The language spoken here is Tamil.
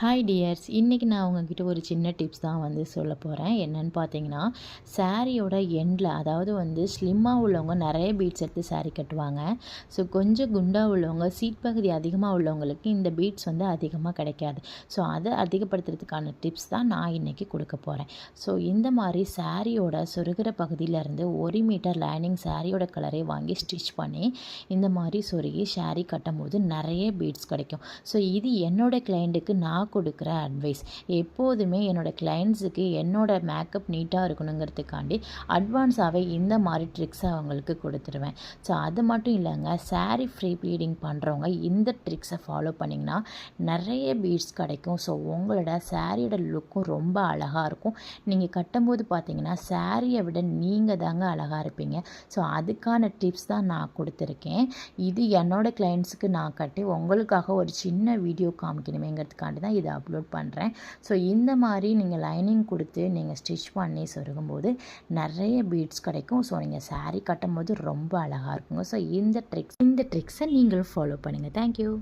ஹாய் டியர்ஸ் இன்றைக்கி நான் உங்ககிட்ட ஒரு சின்ன டிப்ஸ் தான் வந்து சொல்ல போகிறேன் என்னென்னு பார்த்தீங்கன்னா சாரியோட எண்டில் அதாவது வந்து ஸ்லிம்மாக உள்ளவங்க நிறைய பீட்ஸ் எடுத்து சாரீ கட்டுவாங்க. ஸோ கொஞ்சம் குண்டாக உள்ளவங்க சீட் பகுதி அதிகமாக உள்ளவங்களுக்கு இந்த பீட்ஸ் வந்து அதிகமாக கிடைக்காது. ஸோ அதை அதிகப்படுத்துறதுக்கான டிப்ஸ் தான் நான் இன்றைக்கி கொடுக்க போகிறேன் ஸோ இந்த மாதிரி சாரியோட சொருகிற பகுதியிலேருந்து ஒரு மீட்டர் லைனிங் சாரியோட கலரை வாங்கி ஸ்டிச் பண்ணி இந்த மாதிரி சொருகி சாரீ கட்டும் போது நிறைய பீட்ஸ் கிடைக்கும். ஸோ இது என்னோடய கிளைண்ட்டுக்கு நான் கொடுக்குற அட்வைஸ் எப்போதுமே என்னோடய கிளைண்ட்ஸுக்கு என்னோடய மேக்கப் நீட்டாக இருக்கணுங்கிறதுக்காண்டி அட்வான்ஸாகவே இந்த மாதிரி ட்ரிக்ஸை அவங்களுக்கு கொடுத்துருவேன். ஸோ அது மட்டும் இல்லைங்க சாரீ ஃப்ரீ ப்ளீடிங் பண்ணுறவங்க இந்த ட்ரிக்ஸை ஃபாலோ பண்ணிங்கன்னா நிறைய பீட்ஸ் கிடைக்கும். ஸோ உங்களோட சாரியோட லுக்கும் ரொம்ப அழகாக இருக்கும். நீங்கள் கட்டும்போது பார்த்தீங்கன்னா சாரியை விட நீங்கள் தாங்க அழகாக இருப்பீங்க. ஸோ அதுக்கான டிப்ஸ் தான் நான் கொடுத்துருக்கேன். இது என்னோடய கிளைண்ட்ஸுக்கு நான் கட்டி உங்களுக்காக ஒரு சின்ன வீடியோ காமிக்கணுமேங்கிறதுக்காண்டி தான் இதை அப்லோட் பண்ணுறேன் ஸோ இந்த மாதிரி நீங்கள் லைனிங் கொடுத்து நீங்கள் ஸ்டிச் பண்ணி சொருகும்போது நிறைய பீட்ஸ் கிடைக்கும். ஸோ நீங்கள் சாரீ கட்டும் போது ரொம்ப அழகாக இருக்குங்க. ஸோ இந்த ட்ரிக்ஸ் இந்த ட்ரிக்ஸை நீங்களும் ஃபாலோ பண்ணுங்கள் தேங்க்யூ